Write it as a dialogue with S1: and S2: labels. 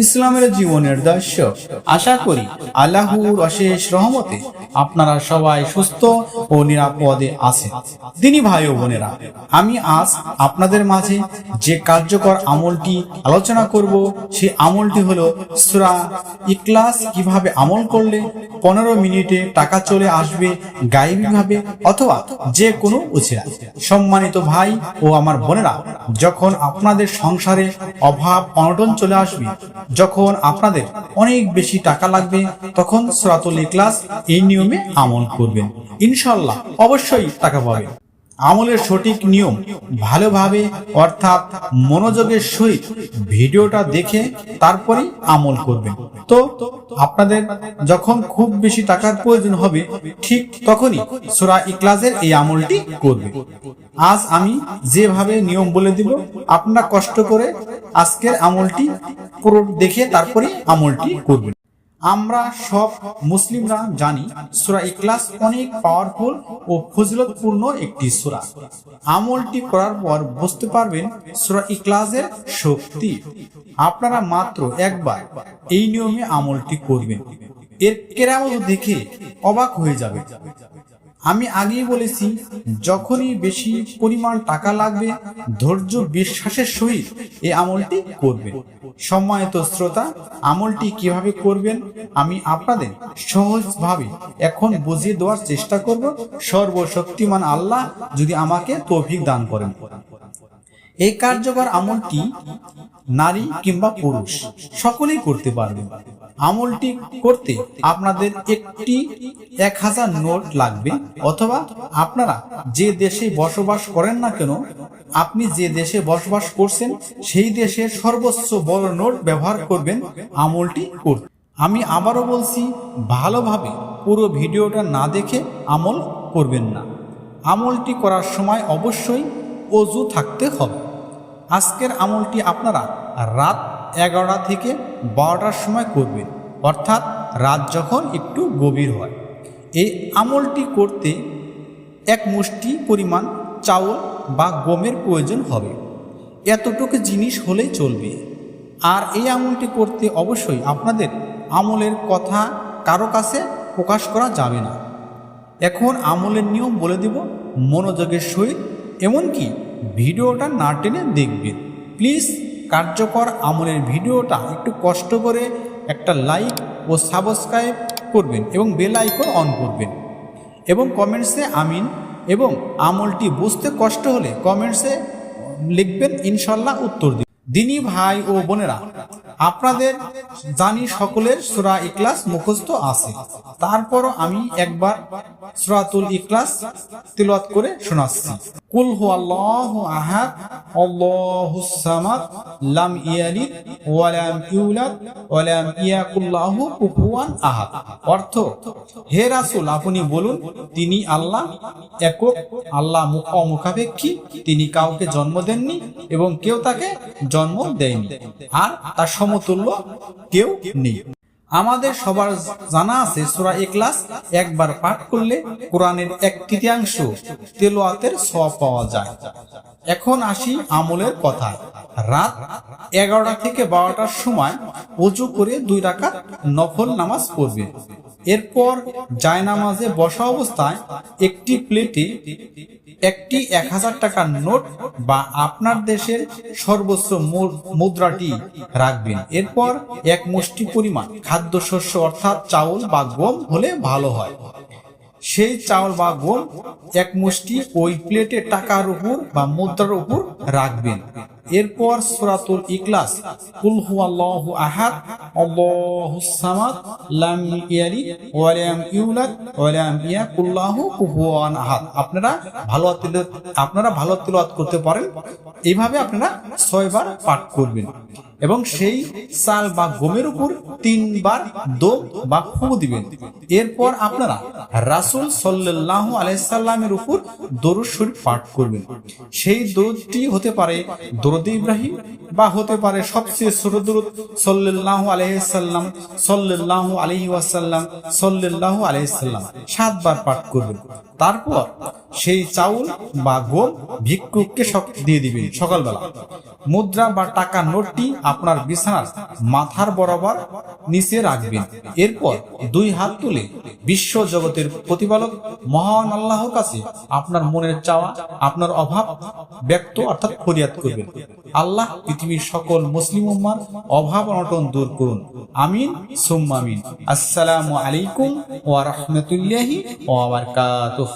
S1: ইসলামের জীবনের দর্শক আশা করি আল্লাহর অশেষ রহমতে আপনারা সবাই সুস্থ ও নিরাপদে আছেন। দিনী ভাই ও বোনেরা, আমি আজ আপনাদের মাঝে যে কার্যকর আমলটি আলোচনা করব, সেই আমলটি হলো সূরা ইখলাস কীভাবে আমল করলে পনেরো মিনিটে টাকা চলে আসবে গায়েবীভাবে অথবা যে কোনো উচিরা সম্মানিত ভাই ও আমার বোনেরা, যখন আপনাদের সংসারে অভাব, অনটন চলে আসবে যখন আপনাদের অনেক বেশি টাকা লাগবে, তখন সুরাতুল ইখলাস এই নিয়মে আমল করবেন। ইনশাল্লাহ অবশ্যই টাকা পাবেন। আমলের সঠিক নিয়ম ভালোভাবে, অর্থাৎ মনোযোগের সহিত ভিডিওটা দেখে তারপরেই আমল করবেন। তো আপনাদের যখন খুব বেশি টাকার প্রয়োজন হবে, ঠিক তখনই সুরা ইকলাসের এই আমলটি করবে আজ আমি যেভাবে নিয়ম বলে দিব, আপনারা কষ্ট করে আজকের আমলটি দেখে তারপরে আমলটি করবেন আমরা সব মুসলিমরা জানি, সূরা ইকলাস অনেক পাওয়ারফুল ও ফজিলতপূর্ণ একটি সূরা। আমলটি করার পর বুঝতে পারবেন সূরা ইকলাসের শক্তি। আপনারা মাত্র একবার এই নিয়মে আমলটি করবেন। এর কেরামত দেখে অবাক হয়ে যাবে আমি আগেই বলেছি, যখনই বেশি পরিমাণ টাকা লাগবে, ধৈর্য বিশ্বাসের সহিত এই আমলটি করবেন সম্মানিত শ্রোতা, আমলটি কীভাবে করবেন? আমি আপনাদের সহজভাবে এখন বুঝিয়ে দেওয়ার চেষ্টা করব। সর্বশক্তিমান আল্লাহ যদি আমাকে তৌফিক দান করেন। এই কার্যকর আমলটি নারী কিংবা পুরুষ, সকলেই করতে পারবে। আমলটি করতে আপনাদের একটি এক হাজার নোট লাগবে, অথবা আপনারা যে দেশে বসবাস করেন না কেন, আপনি যে দেশে বসবাস করছেন, সেই দেশের সর্বোচ্চ বড় নোট ব্যবহার করবেন আমলটি করতে। আমি আবারও বলছি, ভালোভাবে পুরো ভিডিওটা না দেখে আমল করবেন না। আমলটি করার সময় অবশ্যই অজু থাকতে হবে। আজকের আমলটি আপনারা রাত এগারোটা থেকে বারোটার সময় করবেন অর্থাৎ রাত যখন একটু গভীর হয়। এই আমলটি করতে এক মুষ্টি পরিমাণ চাউল বা গমের প্রয়োজন হবে। এতটুকু জিনিস হলেই চলবে। আর এই আমলটি করতে অবশ্যই আপনাদের আমলের কথা কারও কাছে প্রকাশ করা যাবে না। এখন আমলের নিয়ম বলে দেব মনোযোগের সহিত। এমনকি ভিডিওটা না টেনে দেখবেন। প্লিজ কার্যকর আমলের ভিডিওটা একটু কষ্ট করে একটা লাইক ও সাবস্ক্রাইব করবেন এবং বেল আইকন অন করবেন। এবং কমেন্টসে আমিন এবং আমলটি বুঝতে কষ্ট হলে কমেন্টসে লিখবেন, ইনশাল্লাহ উত্তর দিন দিনী ভাই ও বোনেরা, আপনাদের জানি সকলের সুরা ইকলাস মুখস্থ আছে। তারপরও আমি একবার সুরাতুল ইকলাস তিলওয়াত করে শোনাচ্ছি। কুল হু আল্লাহ আহাদ আল্লাহুস সামাদ, লাম ইয়ালিদ, ওয়া লাম ইউলাদ, ওয়া লাম ইয়াকুল্লাহু কুফুয়ান আহাদ। অর্থ, হে রাসূল, আপনি বলুন, তিনি আল্লাহ একক, আল্লাহ মুখ অমুখাপেক্ষী, তিনি কাউকে জন্ম দেননি এবং কেউ তাকে জন্ম দেয়নি, আর তার সমতুল্য কেউ নেই। আমাদের সবার জানা আছে, সুরা এক্লাস একবার পাঠ করলে কোরআনের এক তৃতীয়াংশ তেলোয়াতের স পাওয়া যায়। এখন আসি আমলের কথা। রাত এগারোটা থেকে বারোটার সময় অজু করে দুই রাকাত নফল নামাজ পড়বে। এরপর জায়নামাজে বসা অবস্থায় একটি প্লেটে একটি এক হাজার টাকার নোট বা আপনার দেশের সর্বোচ্চ মুদ্রাটি রাখবেন। এরপর এক মুষ্টি পরিমাণ খাদ্যশস্য অর্থাৎ চাউল বা গম হলে ভালো হয়। সেই চাউল বা গম এক মুষ্টি ওই প্লেটে টাকার উপর বা মুদ্রার উপর রাখবেন। এরপর সুরাতুল ইকলাস কুল হুয়াল্লাহু আহাদ আল্লাহুস সামাদ, লাম ইয়ালিদ, ওয়া লাম ইউলাদ, ওয়া লাম ইয়াকুল্লাহু কুফুয়ান আহাদ। আপনারা ভালো আপনারা ভালো তিলাওয়াত করতে পারেন। এইভাবে আপনারা ছয়বার পাঠ করবেন। এবং সেই চাল বা গমের উপর তিনবার দোপ বা ফু দিবেন। এরপর আপনারা রাসূল সাল্লাল্লাহু আলাইহি সাল্লামের উপর দরুদ শরীফ পাঠ করবেন। সেই দরুদটি হতে পারে দরুদ ইব্রাহিম বা হতে পারে সবচেয়ে ছোট দরুদ সাল্লাল্লাহু আলাইহি সাল্লাম, সাল্লাল্লাহু আলাইহি ওয়াসাল্লাম, সাল্লাল্লাহু আলহিসাল্লাম সাতবার পাঠ করবেন। তারপর সেই চাউল বা গম ভিক্ষুককে দিয়ে দিবেন সকালবেলা। মুদ্রা বা টাকা নোটটি আপনার বিছানার মাথার বরাবর নিচে রাখবেন। এরপর দুই হাত তুলে বিশ্ব জগতের প্রতিপালক মহান আল্লাহর কাছে আপনার মনের চাওয়া, আপনার অভাব ব্যক্ত অর্থাৎ ফরিয়াদ করবেন। আল্লাহ পৃথিবীর সকল মুসলিম উম্মার অভাব অনটন দূর করুন। আমিন, সুম্মা আমিন। আসসালামু আলাইকুম ওয়া রাহমাতুল্লাহি ওয়া বারাকাতুহু।